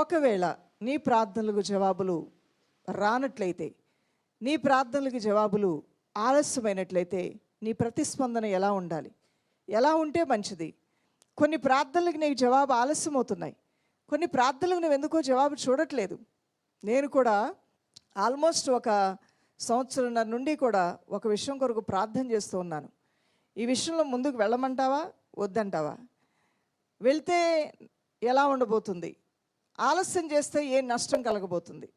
ఒకవేళ నీ ప్రార్థనలకు జవాబులు రానట్లయితే నీ ప్రార్థనలకు జవాబులు ఆలస్యమైనట్లయితే నీ ప్రతిస్పందన ఎలా ఉండాలి? ఎలా ఉంటే మంచిది? కొన్ని ప్రార్థనలకు నీకు జవాబు ఆలస్యం అవుతున్నాయి కొన్ని ప్రార్థనలకు నువ్వు ఎందుకో జవాబు చూడట్లేదు. నేను కూడా ఆల్మోస్ట్ ఒక సంవత్సరంన్నర నుండి కూడా ఒక విషయం కొరకు ప్రార్థన చేస్తూ ఉన్నాను. ఈ విషయంలో ముందుకు వెళ్ళమంటావా? వద్దంటావా? వెళ్తే ఎలా ఉండబోతుంది? ఆలస్యం చేస్తే ఏ నష్టం కలగబోతుంది?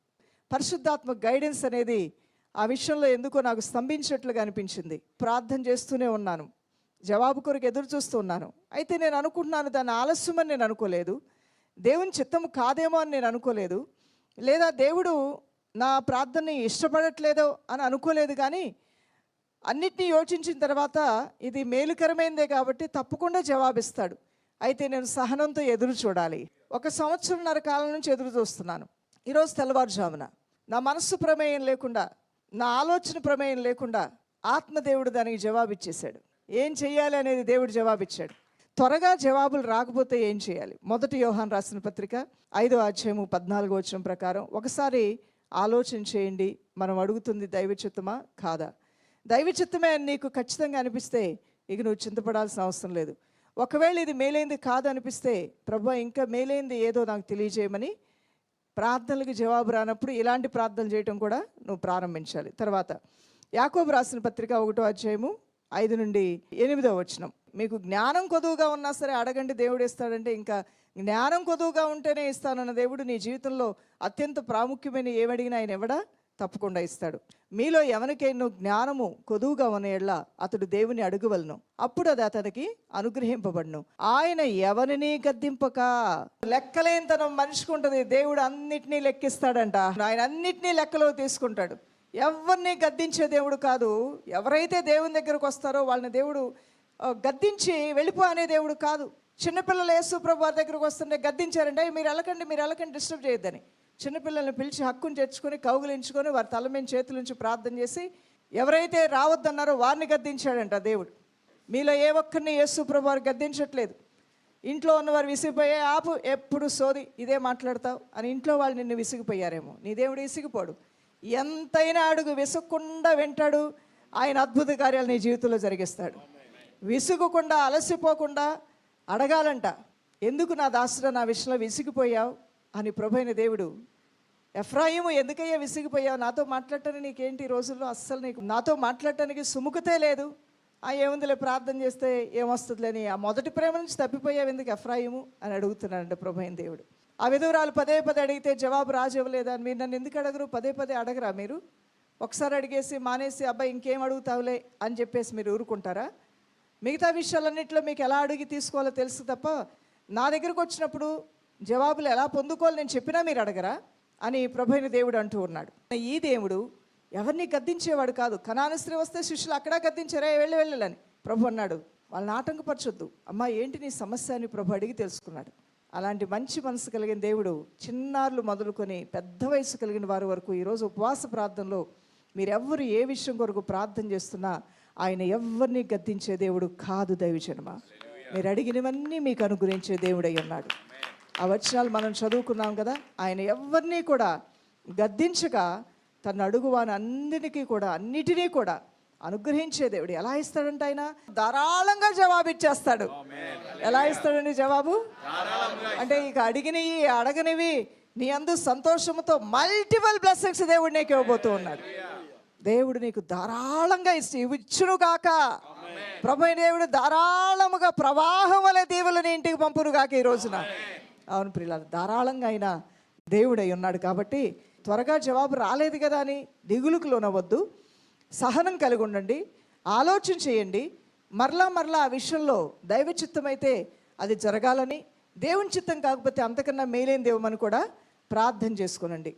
పరిశుద్ధాత్మ గైడెన్స్ అనేది ఆ విషయంలో ఎందుకో నాకు స్తంభించినట్లుగా అనిపించింది. ప్రార్థన చేస్తూనే ఉన్నాను. జవాబు కొరకు ఎదురు చూస్తూ ఉన్నాను. అయితే నేను అనుకుంటున్నాను దాన్ని ఆలస్యమని నేను అనుకోలేదు. దేవుని చిత్తం కాదేమో అని నేను అనుకోలేదు. లేదా దేవుడు నా ప్రార్థనని ఇష్టపడట్లేదో అని అనుకోలేదు కానీ అన్నిటినీ యోచించిన తర్వాత ఇది మేలుకరమైందే కాబట్టి తప్పకుండా జవాబిస్తాడు. అయితే నేను సహనంతో ఎదురు చూడాలి. ఒక సంవత్సరంన్నర కాలం నుంచి ఎదురు చూస్తున్నాను. ఈరోజు తెల్లవారుజామున నా మనస్సు ప్రమేయం లేకుండా నా ఆలోచన ప్రమేయం లేకుండా ఆత్మదేవుడు దానికి జవాబిచ్చేశాడు. ఏం చెయ్యాలి అనేది దేవుడు జవాబిచ్చాడు. త్వరగా జవాబులు రాకపోతే ఏం చేయాలి మొదటి యోహాన్ రాసిన పత్రిక ఐదో అధ్యాయము పద్నాలుగో వచ్చిన ప్రకారం ఒకసారి ఆలోచన చేయండి. మనం అడుగుతుంది దైవ చిత్తమా కాదా? దైవ చిత్తమే అని నీకు ఖచ్చితంగా అనిపిస్తే ఇక నువ్వు చింతపడాల్సిన అవసరం లేదు. ఒకవేళ ఇది మేలైంది కాదనిపిస్తే ప్రభు ఇంకా మేలైంది ఏదో నాకు తెలియజేయమని ప్రార్థనలకు జవాబు రానప్పుడు ఇలాంటి ప్రార్థనలు చేయటం కూడా నువ్వు ప్రారంభించాలి. తర్వాత యాకోబు రాసిన పత్రిక ఒకటో అధ్యాయము ఐదు నుండి ఎనిమిదో వచనం. మీకు జ్ఞానం కొదువుగా ఉన్నా సరే అడగండి దేవుడు ఇస్తాడంటే ఇంకా జ్ఞానం కొదువుగా ఉంటేనే ఇస్తానన్న దేవుడు నీ జీవితంలో అత్యంత ప్రాముఖ్యమైన ఏమడిగినా ఆయన ఎవడా? తప్పకుండా ఇస్తాడు. మీలో ఎవరికైనా జ్ఞానము కొదువుగా ఉన్న అతడు దేవుని అడుగువలను. అప్పుడు అది అతనికి అనుగ్రహింపబడును. ఆయన ఎవరిని గద్దింపక? లెక్కలేనితనం మనిషికి ఉంటుంది. దేవుడు అన్నిటినీ లెక్కిస్తాడంట. ఆయన అన్నిటినీ లెక్కలో తీసుకుంటాడు. ఎవరిని గద్దించే దేవుడు కాదు. ఎవరైతే దేవుని దగ్గరకు వస్తారో వాళ్ళని దేవుడు గద్దించి వెళ్ళిపో అనే దేవుడు కాదు. చిన్నపిల్లలు యేసు ప్రభు వారి దగ్గరకు వస్తుంటే గద్దించారంటే మీరు వెళ్ళకండి మీరు వెళ్ళకండి డిస్టర్బ్ చేయొద్దని. చిన్నపిల్లల్ని పిలిచి హక్కును తెచ్చుకొని కౌగులించుకొని వారి తల మీద చేతుల నుంచి ప్రార్థన చేసి ఎవరైతే రావద్దన్నారో వారిని గద్దించాడంట దేవుడు. మీలో ఏ ఒక్కరిని యేసు ప్రభు వారు గద్దించట్లేదు. ఇంట్లో ఉన్నవారు విసిగిపోయే ఆపు ఎప్పుడు సోది ఇదే మాట్లాడతావు అని ఇంట్లో వాళ్ళు నిన్ను విసిగిపోయారేమో. నీ దేవుడు విసిగిపోడు. ఎంతైనా అడుగు విసుగకుండా వింటాడు. ఆయన అద్భుత కార్యాలు నీ జీవితంలో జరిగిస్తాడు. విసుగకుండా అలసిపోకుండా అడగాలంట ఎందుకు నా దాసుడు నా విషయంలో విసిగిపోయావు? అని ప్రభైన దేవుడు ఎఫ్రాయిము ఎందుకయ్యా విసిగిపోయావు? నాతో మాట్లాడటానికి నీకేంటి రోజుల్లో? అస్సలు నీకు నాతో మాట్లాడటానికి సుముఖతే లేదు. ఆ ఏముందిలే ప్రార్థన చేస్తే ఏమొస్తుందిలేని ఆ మొదటి ప్రేమ నుంచి తప్పిపోయావు ఎందుకు ఎఫ్రాయిము? అని అడుగుతున్నాడంట ప్రభైన దేవుడు. ఆ విధురాలు పదే పదే అడిగితే జవాబు రాజు ఇవ్వలేదా? అని మీరు నన్ను ఎందుకు అడగరు? పదే పదే అడగరా మీరు? ఒకసారి అడిగేసి మానేసి అబ్బాయి ఇంకేం అడుగుతావులే? అని చెప్పేసి మీరు ఊరుకుంటారా? మిగతా విషయాలన్నింటిలో మీకు ఎలా అడిగి తీసుకోవాలో తెలుసు తప్ప నా దగ్గరకు వచ్చినప్పుడు జవాబులు ఎలా పొందుకోవాలి నేను చెప్పినా మీరు అడగరా? అని ప్రభైన దేవుడు అంటూ ఉన్నాడు. ఈ దేవుడు ఎవరిని గద్దించేవాడు కాదు. కనాన స్త్రీ వస్తే శిష్యులు అక్కడ గద్దించారా? వెళ్ళి వెళ్ళాలని. ప్రభు అన్నాడు వాళ్ళని ఆటంకపరచొద్దు. అమ్మా ఏంటి నీ సమస్య? అని ప్రభు అడిగి తెలుసుకున్నాడు. అలాంటి మంచి మనసు కలిగిన దేవుడు చిన్నారులు మొదలుకొని పెద్ద వయసు కలిగిన వారి వరకు ఈరోజు ఉపవాస ప్రార్థనలో మీరెవ్వరు ఏ విషయం కొరకు ప్రార్థన చేస్తున్నా ఆయన ఎవరిని గద్దించే దేవుడు కాదు దైవజనమ? మీరు అడిగినవన్నీ మీకు అనుగ్రహించే దేవుడై ఉన్నాడు. ఆ వచనాలు మనం చదువుకున్నాం కదా ఆయన ఎవరిని కూడా గద్దించక తన అడుగు వాని అందరికీ కూడా అన్నిటినీ కూడా అనుగ్రహించే దేవుడు. ఎలా ఇస్తాడంటే ఆయన? ధారాళంగా జవాబు ఇచ్చేస్తాడు. ఎలా ఇస్తాడండి జవాబు? అంటే ఇక అడిగినవి అడగనివి నీ అందు సంతోషంతో మల్టిపుల్ బ్లెస్సింగ్స్ దేవుడు నీకు ఇవ్వబోతూ ఉన్నాడు. దేవుడు నీకు ధారాళంగా ఇచ్చి ఇచ్చును కాక ప్రభు దేవుడు ధారాళముగా ప్రవాహం వలె దేవులని ఇంటికి పంపును కాక ఈ రోజున. అవును ప్రియులారు ధారాళంగా ఆయన దేవుడై ఉన్నాడు కాబట్టి త్వరగా జవాబు రాలేదు కదా అని దిగులుకు లోనవద్దు సహనం కలిగి ఉండండి ఆలోచన చేయండి. మరలా మరలా ఆ విషయంలో దైవ చిత్తమైతే అది జరగాలని దేవుని చిత్తం కాకపోతే అంతకన్నా మేలేం దేవమని కూడా ప్రార్థన చేసుకునండి.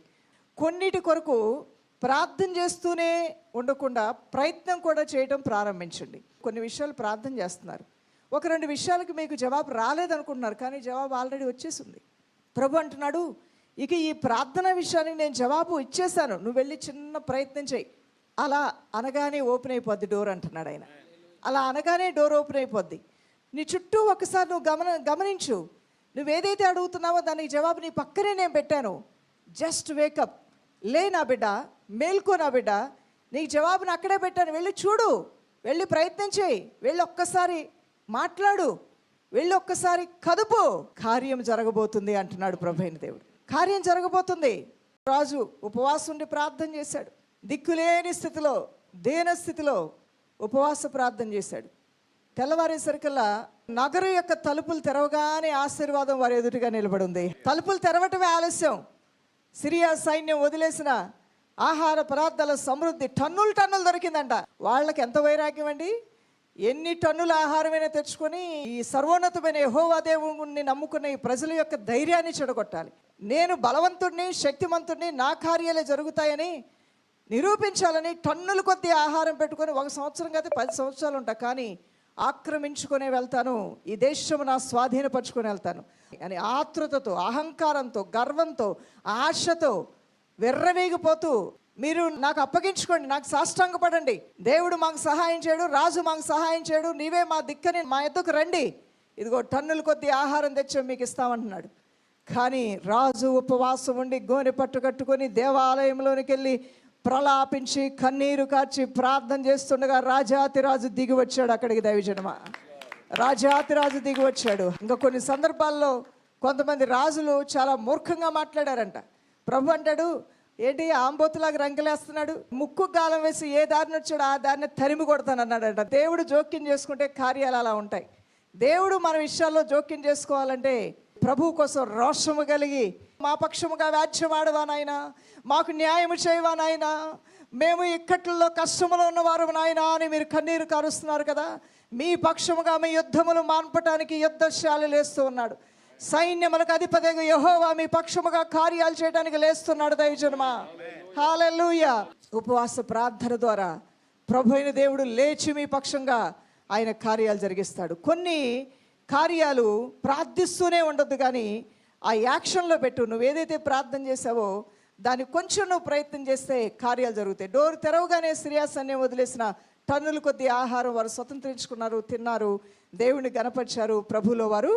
కొన్నిటి కొరకు ప్రార్థన చేస్తూనే ఉండకుండా ప్రయత్నం కూడా చేయడం ప్రారంభించండి. కొన్ని విషయాలు ప్రార్థన చేస్తున్నారు. ఒక రెండు విషయాలకు మీకు జవాబు రాలేదనుకుంటున్నారు కానీ జవాబు ఆల్రెడీ వచ్చేసింది. ప్రభు అంటున్నాడు ఇక ఈ ప్రార్థన విషయానికి నేను జవాబు ఇచ్చేసాను నువ్వు వెళ్ళి చిన్న ప్రయత్నం చేయి. అలా అనగానే ఓపెన్ అయిపోద్ది డోర్ అంటున్నాడు ఆయన. అలా అనగానే డోర్ ఓపెన్ అయిపోద్ది. నీ చుట్టూ ఒకసారి నువ్వు గమన గమనించు. నువ్వేదైతే అడుగుతున్నావో దానికి జవాబు నీ పక్కనే నేను పెట్టాను. జస్ట్ వేకప్ లే నా బిడ్డ మేల్కో నా బిడ్డ. నీకు జవాబుని అక్కడే పెట్టాను. వెళ్ళి చూడు. వెళ్ళి ప్రయత్నం చేయి. వెళ్ళి ఒక్కసారి మాట్లాడు. వెళ్ళి ఒక్కసారి కదుపు. కార్యం జరగబోతుంది అంటున్నాడు ప్రభైన దేవుడు. కార్యం జరగబోతుంది. రాజు ఉపవాసం ఉండి ప్రార్థన చేశాడు. దిక్కులేని స్థితిలో దేన స్థితిలో ఉపవాస ప్రార్థన చేశాడు. తెల్లవారేసరికల్లా నగరం యొక్క తలుపులు తెరవగానే ఆశీర్వాదం వారి ఎదుటిగా నిలబడి ఉంది తలుపులు తెరవటమే ఆలస్యం. సిరియా సైన్యం వదిలేసిన ఆహార పదార్థాల సమృద్ధి టన్నులు టన్నులు దొరికిందంట. వాళ్ళకి ఎంత వైరాగ్యం అండి? ఎన్ని టన్నుల ఆహారమైనా తెచ్చుకొని ఈ సర్వోన్నతమైన యెహోవా దేవుణ్ణి నమ్ముకున్న ఈ ప్రజల యొక్క ధైర్యాన్ని చెడగొట్టాలి. నేను బలవంతుడిని శక్తిమంతుడిని నా కార్యాలే జరుగుతాయని నిరూపించాలని టన్నుల కొద్ది ఆహారం పెట్టుకొని ఒక సంవత్సరం కాదు పది సంవత్సరాలు ఉంటా. కానీ ఆక్రమించుకునే వెళ్తాను ఈ దేశం నా స్వాధీనపరుచుకొని వెళ్తాను. అని ఆతృతతో అహంకారంతో గర్వంతో ఆశతో వెర్రవేగిపోతూ మీరు నాకు అప్పగించుకోండి నాకు సాష్టాంగపడండి. దేవుడు మాకు సహాయం చేయడు రాజు మాకు సహాయం చేయడు నీవే మా దిక్కని మా ఎద్దుకు రండి. ఇదిగో టన్నుల కొద్ది ఆహారం తెచ్చి మీకు ఇస్తామంటున్నాడు. కానీ రాజు ఉపవాసం ఉండి గోనె పట్టు కట్టుకొని దేవాలయంలోనికి వెళ్ళి ప్రలాపించి కన్నీరు కార్చి ప్రార్థన చేస్తుండగా రాజాతిరాజు దిగి వచ్చాడు అక్కడికి దైవజనమ. రాజాతిరాజు దిగి వచ్చాడు. ఇంకా కొన్ని సందర్భాల్లో కొంతమంది రాజులు చాలా మూర్ఖంగా మాట్లాడారంట. ప్రభు అంటాడు ఏంటి ఆంబోతులాగా రంగులేస్తున్నాడు? ముక్కు గాలం వేసి ఏ దారి వచ్చాడు ఆ దారిని తరిమి కొడతానన్నాడట దేవుడు జోక్యం చేసుకుంటే కార్యాలు అలా ఉంటాయి. దేవుడు మన విషయాల్లో జోక్యం చేసుకోవాలంటే ప్రభు కోసం రోషము కలిగి మా పక్షముగా వ్యాధ్యమాడవా నాయన? మాకు న్యాయము చేయవా నాయన? మేము ఇక్కట్లో కష్టములో ఉన్నవారు నాయన అని మీరు కన్నీరు కారుస్తున్నారు కదా? మీ పక్షముగా మీ యుద్ధములు మాన్పటానికి యుద్ధశాలలు వేస్తూ ఉన్నాడు. సైన్యములకు అధిపతిగా యహోవా మీ పక్షముగా కార్యాలు చేయడానికి లేస్తున్నాడు దైవజనమా. హాలెలూయా ఉపవాస ప్రార్థన ద్వారా ప్రభు అయిన దేవుడు లేచి మీ పక్షంగా ఆయన కార్యాలు జరిగిస్తాడు. కొన్ని కార్యాలు ప్రార్థిస్తూనే ఉండొద్దు కానీ ఆ యాక్షన్లో పెట్టు. నువ్వు ఏదైతే ప్రార్థన చేసావో దాన్ని కొంచెం నువ్వు ప్రయత్నం చేస్తే కార్యాలు జరుగుతాయి. డోర్ తెరవగానే శ్రేయాసన్యం వదిలేసిన టన్నుల కొద్ది ఆహారం వారు స్వతంత్రించుకున్నారు తిన్నారు దేవుని గనపరిచారు ప్రభులో వారు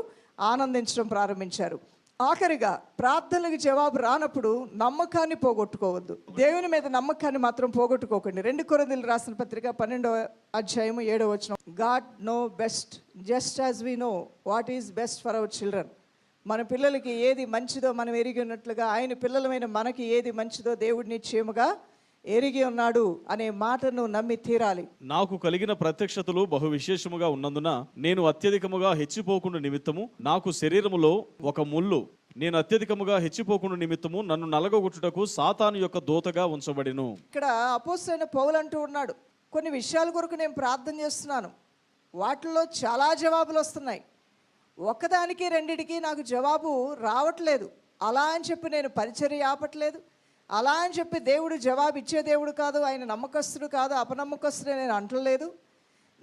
ఆనందించడం ప్రారంభించారు. ఆఖరిగా ప్రార్థనలకు జవాబు రానప్పుడు నమ్మకాన్ని పోగొట్టుకోవద్దు. దేవుని మీద నమ్మకాన్ని మాత్రం పోగొట్టుకోకండి. రెండు కొరదలు రాసిన పత్రిక పన్నెండవ అధ్యాయము ఏడవ వచ్చిన God know best just as we know what is best for our children మన పిల్లలకి ఏది మంచిదో మనం ఎరిగి ఉన్నట్లుగా ఆయన పిల్లలమైన మనకి ఏది మంచిదో దేవుడిని నిశ్చయముగా ఎరిగి ఉన్నాడు అనే మాటను నమ్మి తీరాలి. నాకు కలిగిన ప్రత్యక్షతలు బహు విశేషముగా ఉన్నందున నేను అత్యధికముగా హెచ్చిపోకుండా నిమిత్తము నాకు శరీరములో ఒక ముళ్ళు. నేను అత్యధికముగా హెచ్చిపోకుండా నిమిత్తము నన్ను నలగొట్టుటకు సాతాను యొక్క దూతగా ఉంచబడిను. ఇక్కడ అపోసైన పౌలు అంటూ ఉన్నాడు కొన్ని విషయాల కొరకు నేను ప్రార్థన చేస్తున్నాను. వాటిల్లో చాలా జవాబులు వస్తున్నాయి. ఒకదానికి రెండిటికి నాకు జవాబు రావట్లేదు. అలా అని చెప్పి నేను పరిచర్య ఆపట్లేదు. అలా అని చెప్పి దేవుడు జవాబు ఇచ్చే దేవుడు కాదు ఆయన నమ్మకస్తుడు కాదు అపనమ్మకస్తుడు నేను అంటలేదు.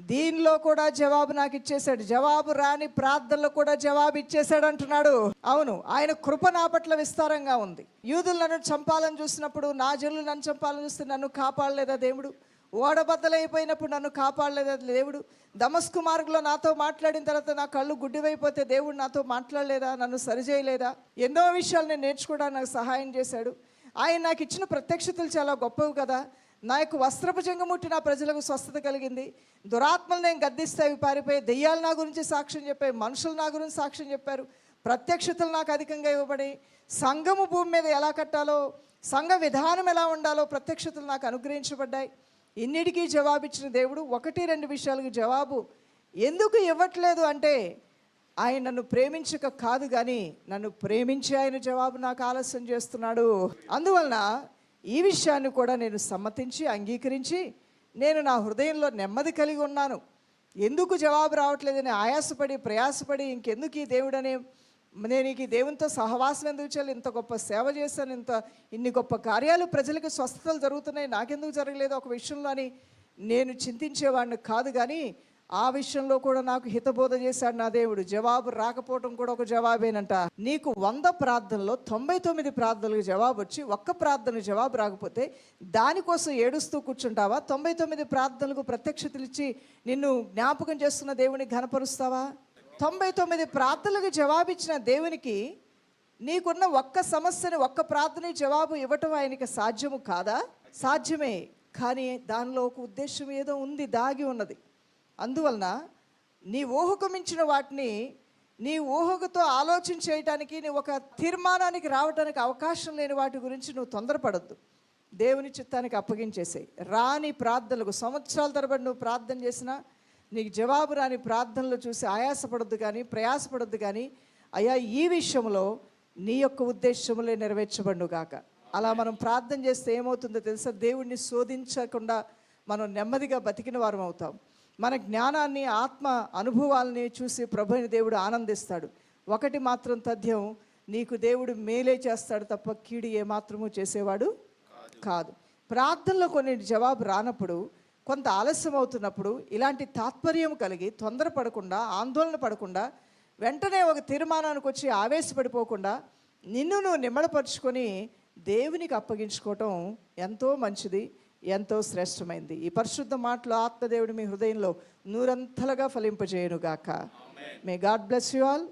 దీనిలో కూడా జవాబు నాకు ఇచ్చేశాడు. జవాబు రాని ప్రార్థనలో కూడా జవాబు ఇచ్చేశాడు అంటున్నాడు. అవును ఆయన కృప నా పట్ల విస్తారంగా ఉంది. యూదులు నన్ను చంపాలని చూసినప్పుడు నా జనులు నన్ను చంపాలని చూస్తే నన్ను కాపాడలేదా దేవుడు? ఓడబద్దలైపోయినప్పుడు నన్ను కాపాడలేదా దేవుడు? దమస్కు మార్గంలో నాతో మాట్లాడిన తర్వాత నా కళ్ళు గుడ్డివైపోతే దేవుడు నాతో మాట్లాడలేదా? నన్ను సరిచేయలేదా? ఎన్నో విషయాలు నేను నేర్చుకోవడానికి నాకు సహాయం చేశాడు. ఆయన నాకు ఇచ్చిన ప్రత్యక్షతలు చాలా గొప్పవి కదా. నా యొక్క వస్త్రపు జంగముట్టి నా ప్రజలకు స్వస్థత కలిగింది. దురాత్మలు నేను గద్దిస్తే అవి పారిపోయి దెయ్యాలు నా గురించి సాక్ష్యం చెప్పాయి మనుషులు నా గురించి సాక్ష్యం చెప్పారు. ప్రత్యక్షతలు నాకు అధికంగా ఇవ్వబడి సంఘము భూమి మీద ఎలా కట్టాలో సంఘ విధానం ఎలా ఉండాలో ప్రత్యక్షతలు నాకు అనుగ్రహించబడ్డాయి. ఇన్నిటికీ జవాబిచ్చిన దేవుడు ఒకటి రెండు విషయాలకు జవాబు ఎందుకు ఇవ్వట్లేదు అంటే ఆయన నన్ను ప్రేమించక కాదు కానీ నన్ను ప్రేమించి ఆయన జవాబు నాకు ఆలస్యం చేస్తున్నాడు. అందువలన ఈ విషయాన్ని కూడా నేను సమ్మతించి అంగీకరించి నేను నా హృదయంలో నెమ్మది కలిగి ఉన్నాను. ఎందుకు జవాబు రావట్లేదని ఆయాసపడి ప్రయాసపడి ఇంకెందుకు ఈ దేవుడనే? నేను ఈ దేవునితో సహవాసం ఎందుకు చేయాలి? ఇంత గొప్ప సేవ చేశాను ఇంత ఇన్ని గొప్ప కార్యాలు ప్రజలకు స్వస్థతలు జరుగుతున్నాయి నాకెందుకు జరగలేదు ఒక విషయంలో అని నేను చింతించేవాడిని కాదు కానీ ఆ విషయంలో కూడా నాకు హితబోధ చేశాడు నా దేవుడు. జవాబు రాకపోవటం కూడా ఒక జవాబేనంట. నీకు వంద ప్రార్థనలో తొంభై తొమ్మిది ప్రార్థనలకు జవాబు వచ్చి ఒక్క ప్రార్థన జవాబు రాకపోతే దానికోసం ఏడుస్తూ కూర్చుంటావా? తొంభై తొమ్మిది ప్రార్థనలకు ప్రత్యక్షతలిచ్చి నిన్ను జ్ఞాపకం చేస్తున్న దేవుని ఘనపరుస్తావా? తొంభై తొమ్మిది ప్రార్థనలకు జవాబిచ్చిన దేవునికి నీకున్న ఒక్క సమస్యని ఒక్క ప్రార్థన జవాబు ఇవ్వటం ఆయనకి సాధ్యము కాదా? సాధ్యమే. కానీ దానిలో ఒక ఉద్దేశం ఏదో ఉంది దాగి ఉన్నది. అందువలన నీ ఊహకు మించిన వాటిని నీ ఊహకుతో ఆలోచన చేయటానికి నీ ఒక తీర్మానానికి రావడానికి అవకాశం లేని వాటి గురించి నువ్వు తొందరపడద్దు. దేవుని చిత్తానికి అప్పగించేసాయి. రాని ప్రార్థనలకు సంవత్సరాల తరబడి నువ్వు ప్రార్థన చేసినా నీకు జవాబు రాని ప్రార్థనలు చూసి ఆయాసపడద్దు కానీ ప్రయాసపడద్దు కానీ అయ్యా ఈ విషయంలో నీ యొక్క ఉద్దేశములే నెరవేర్చబడును గాక. అలా మనం ప్రార్థన చేస్తే ఏమవుతుందో తెలుసా? దేవుణ్ణి శోధించకుండా మనం నెమ్మదిగా బతికిన వారం అవుతాం మన జ్ఞానాన్ని ఆత్మ అనుభవాల్ని చూసి ప్రభుని దేవుడు ఆనందిస్తాడు. ఒకటి మాత్రం తథ్యం నీకు దేవుడు మేలే చేస్తాడు తప్ప కీడు ఏమాత్రము చేసేవాడు కాదు. ప్రార్థనలో కొన్ని జవాబు రానప్పుడు కొంత ఆలస్యం అవుతున్నప్పుడు ఇలాంటి తాత్పర్యం కలిగి తొందరపడకుండా ఆందోళన పడకుండా వెంటనే ఒక తీర్మానానికి వచ్చి ఆవేశపడిపోకుండా నిన్ను నువ్వు నిమ్మడపరుచుకొని దేవునికి అప్పగించుకోవటం ఎంతో మంచిది. ఎంతో శ్రేష్టమైంది. ఈ పరిశుద్ధ మాటలు ఆత్మదేవుడు మీ హృదయంలో నూరంతలుగా ఫలింపజేయనుగాక. May God bless you all